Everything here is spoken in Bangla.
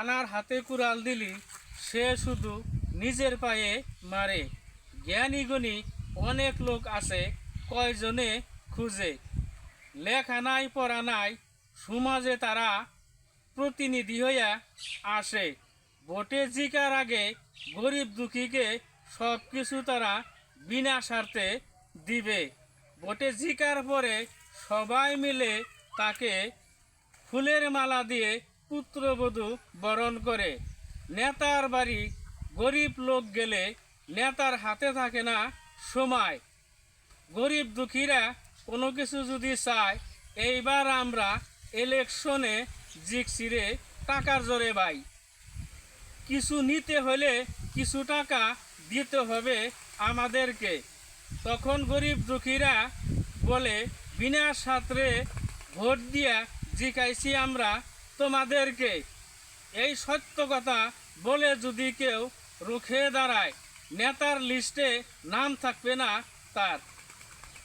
আনার হাতে কুড়াল দিলি, সে শুধু নিজের পায়ে মারে। জ্ঞানী গুণী অনেক লোক আছে, কয়জনে খুঁজে? লেখা নাই, পড়া নাই, সমাজে তারা প্রতিনিধি হইয়া আসে। ভোটে জিকার আগে গরিব দুঃখীকে সব কিছু তারা বিনা স্বার্থে দিবে। ভোটে জিকার পরে সবাই মিলে তাকে ফুলের মালা দিয়ে পুত্রবধূ বরণ করে। নেতার বাড়ি গরিব লোক গেলে নেতার হাতে থাকে না সময়। গরিব দুঃখীরা কোনো কিছু যদি চায়, এইবার আমরা ইলেকশনে জিকসিরে টাকার জোরে পাই কিছু নিতে হলে কিছু টাকা দিতে হবে আমাদেরকে। তখন গরিব দুঃখীরা বলে, বিনা সাঁতরে ভোট দিয়া জিকাইছি আমরা তোমাদেরকে এই সত্য কথা বলে যদি কেউ রুখে দাঁড়ায়, নেতার লিস্টে নাম থাকবে না তার।